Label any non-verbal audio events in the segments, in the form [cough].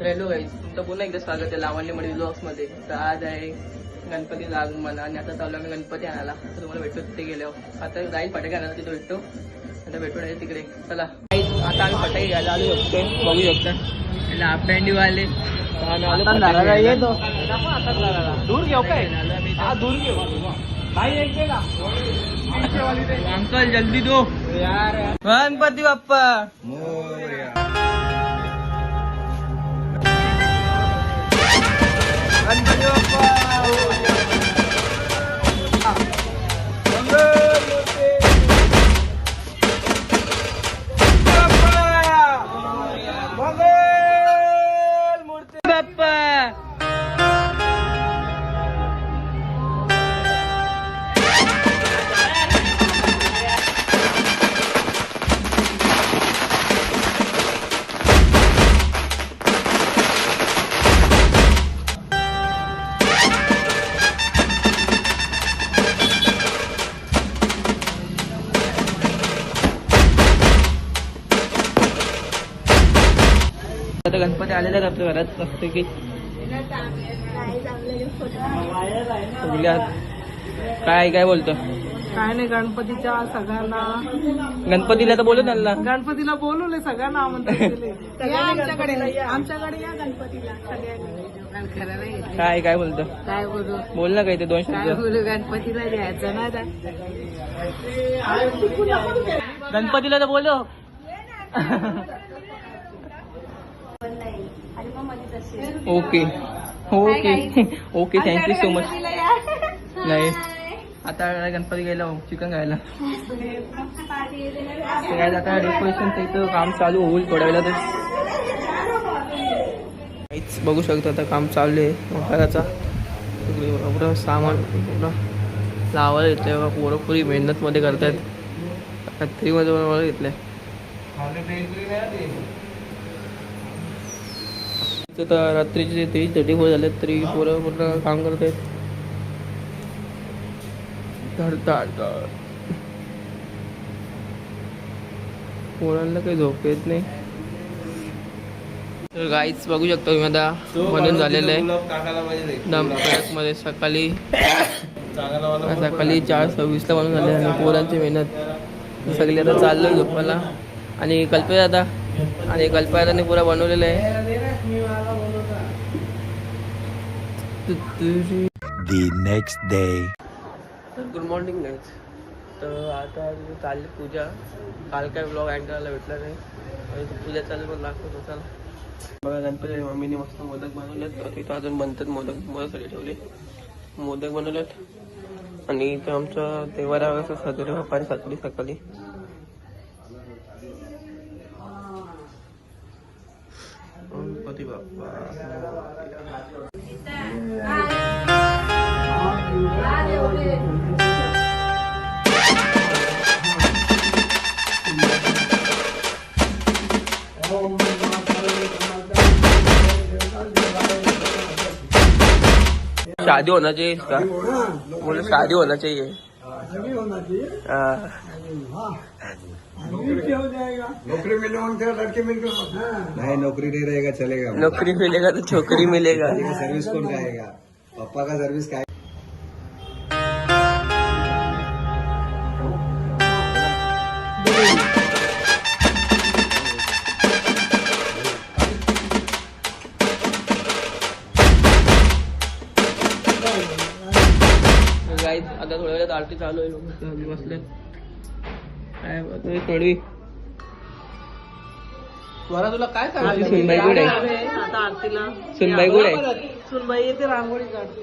Hello guys तुमचं पुन्हा एकदा स्वागत आहे लावण्यमणी ब्लॉग्समध्ये. तर आज आहे गणपती आगमन आणि आता चालू आम्ही गणपती आणायला. तर तुम्हाला भेटतो तिथे गेल्यावर. आता जाईल फटाके आणायला तिथे भेटतो. आता भेटू नाही तिकडे. चला. आता आम्ही फटाके घ्यायला आलो शकतो बघू शकता आणि वाले. दूर घेऊ काय दूर घेऊ अंकल जल्दी दो. गणपती बाप्पा. गणपती आता गणपती आलेले आहेत आपल्या घरात मस्त की. काय काय बोलतो? काय नाही गणपतीच्या सगळ्यांना. गणपतीला तर बोलू त्यांना. गणपतीला बोलवले सगळ्यांना आमंत्रण [laughs] या आमच्याकडे. आमच्याकडे या गणपतीला सगळ्यांनी. काय काय बोलतो? काय बोलू? बोल ना काही ते दोन काय शब्द बोलू गणपतीला द्यायचं ना गणपतीला तर बोलो [laughs] okay. Okay. [laughs] Okay thank you so much नाही. [laughs] आता गणपती गेला चिकन खायला. [laughs] आता डेकोरेशनचं इथं काम चालू होईल थोड्या वेळातच. काहीच बघू शकतो आता काम चालू आहे. घराचा एवढं सामान एवढं लावायला घेतलंय बघा. पोरं पुरी मेहनतमध्ये करतायत. रात्रीमध्ये बरोबर घेतलंय. इथं तर रात्रीचे तेवीस थर्टी फोर झाले तरी पोरं पूर्ण काम करत आहेत धडधाड पोरांना काही झोप येत नाही. तर गाईच बघू शकता तुम्ही आता बनून झालेलं आहे. दमकडकमध्ये सकाळी सकाळी चार सव्वीसला बनून झाले आणि पोरांची मेहनत. सगळी आता चाललोय झोपायला. आणि कल्पना आता आणि कल्पनाने पुरा बनवलेलं आहे. The next day. Good morning guys तर आता चालली पूजा. काल काय ब्लॉग अँड करायला भेटला नाही. आणि पूजा चालू पण दाखवतो चला बघा गणपती मम्मीने मस्त मोदक बनवलेत. तर तिथं अजून बनतात मोदक. मोदकसाठी ठेवले. मोदक बनवलेत. आणि इथं आमचं तेवारा कसं सजवले बापाने सकाळी सकाळी. गणपती बाप्पा. शादी होना चाहिए इसका। बोले शादी होना चाहिए। हाँ। नौकरी मिले उनके लड़के मिलकर नहीं नौकरी नहीं रहेगा चलेगा। नौकरी मिलेगा तो छोकरी मिलेगा। सर्विस कौन जाएगा पापा का सर्विस आरती चालू आहे लोक हल्ली बसले काय कडवी. स्वरा तुला काय सांगायचं? सुनबाई गुड आहे? आता आरतीला. सुनबाई गुड आहे? सुनबाई येते रांगोळी काढते.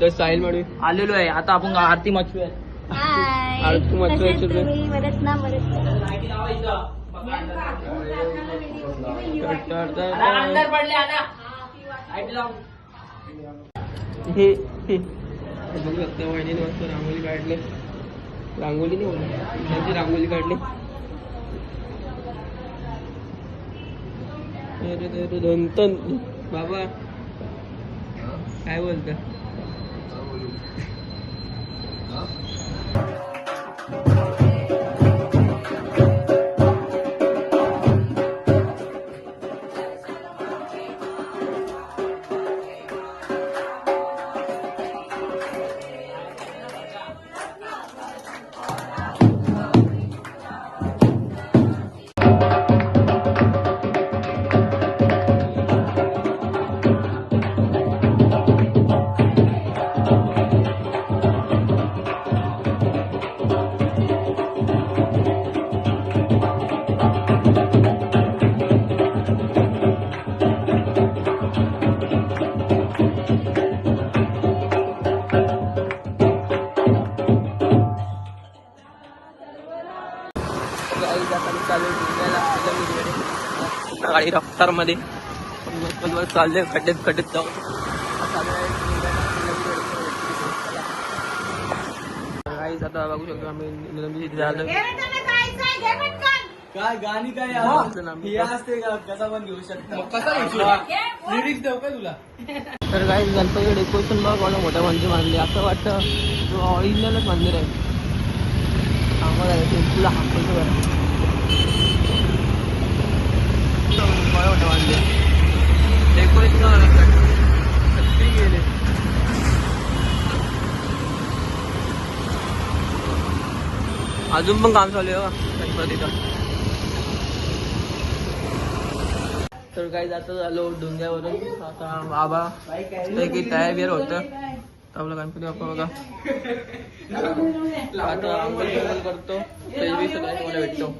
तर साहिल म्हणून आलेलो आहे. आता आपण आरती मचूया. हाय आरती ना बरेच हे हे. बघू शकता वहिनीने मस्त रांगोळी काढली रांगोळी नाही त्यांची रांगोळी काढली अरे बाबा काय बोलत? रफ्तारमध्ये चालले खड्ड्यात खड्ड्यात जाऊ काहीच आता बघू शकतो आम्ही तिथे आलो काय गाणी काय. हे. असते का? कसा पण घेऊ शकता. कसा लिरिक्स देऊ का तुला. तर काही गणपती डेकोरेशन बघ मला मोठ्या मंदिर बांधले असं वाटतं ऑरिजिनलच मंदिर आहे ते तुला हाकलतो बरं. डेकोरेशन गेले अजून पण काम चालू आहे हो. गणपतीचं तर. काही जात झालो डोंग्यावरून. आता बाबा काही तयार बिर होतं. आपला आपलं गणपती बाप्पा बघा. आता करतो. भेटतो.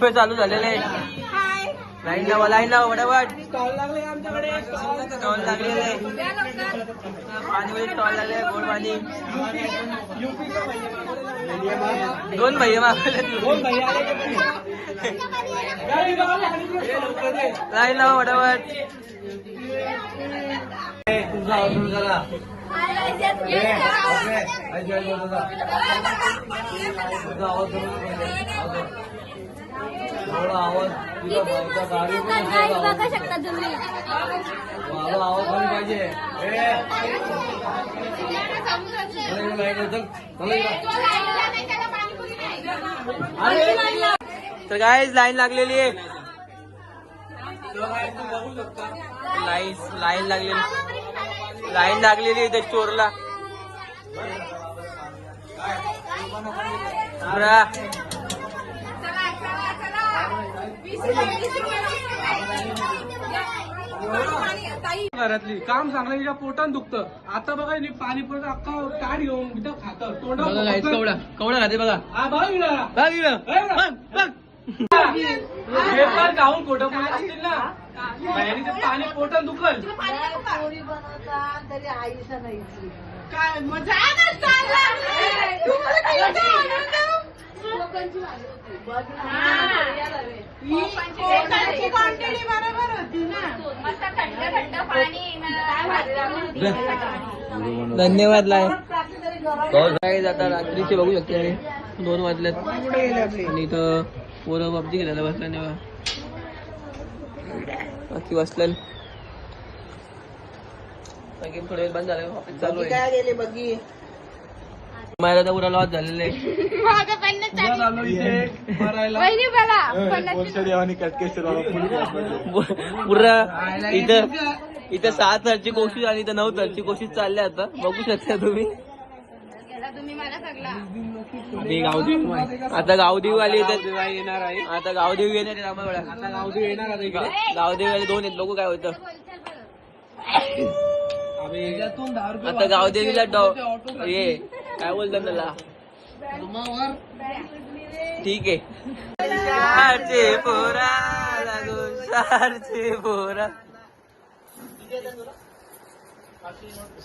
बुफे चालू झालेले लाईन लावा लाईन लावा फटाफट स्टॉल लागले आमच्याकडे. स्टॉल लागलेले पाणी स्टॉल लागले गोड पाणी दोन भैया मागवले दोन भैया लाईन लावा फटाफट तुझा ऑर्डर करा तुझा आवाज थोडा आवाज तुझा गाडी पण आवाज. बघू शकता तुम्ही. माझा आवाज पण पाहिजे. तर काय लाईन लागलेली आहे. लाईन लाईन लागलेली. लाईन लागलेली आहे बरा. घरातली काम चांगलं हिच्या पोटात दुखतं आता बघा हिने पाणी परत अख्खा ताट घेऊन इथं खातं बघा तोंडावर गाईस कवडा कवडा खाते बघा हा, बघा. बघ इकडं. बघ, बघ. हे पण खाऊन खोटं बोलत असतील ना बाहेर ते पाणी पोटात दुखल काय मजा आहे ना चालला. तू मला काही येतं? ही कोकणची quantity बरोबर होती ना धन्यवाद लाय काय आता रात्रीचे बघू शकते आणि दोन वाजल्यात आणि इथं पोरं पबजी खेळायला बसला नाही बाकी बसलं बाकी थोडा वेळ बंद झालं. ऑफिस चालू आहे. काय गेले बघी मला तर पुरा लॉस झालेलं आहे. माझं पन्नास पुरा इथं इथं सहा थरची कोशिश आणि इथं नऊ थरची कोशिश चालली आता. बघू शकता तुम्ही. तुम्ही मला सगळा. मी गावदेव आता गावदेव आली इथे येणार आहे. आता गावदेव येणार आहे आम्हाला आता गावदेव येणार आता इकडे. गावदेव आले दोन आहेत बघू काय होतं. आता गावदेवीला डॉ ये. काय बोलतात त्याला? ठीक आहे. शारचे पोरा लागो शारचे पोरा.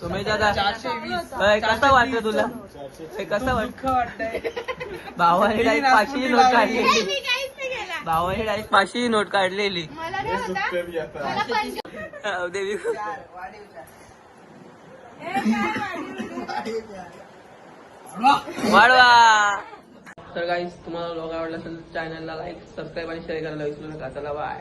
सुमेश दादा कसं वाटतं तुला? कसं वाटत भावाने डायरेक्ट पाचशेची नोट काढलेली. भावाने डायरेक्ट पाचशेची नोट काढलेली. देवी वाढवा. तर काही तुम्हाला लोक आवडला असेल चॅनलला लाईक सबस्क्राईब आणि शेअर करायला विसरू नका. चला बाय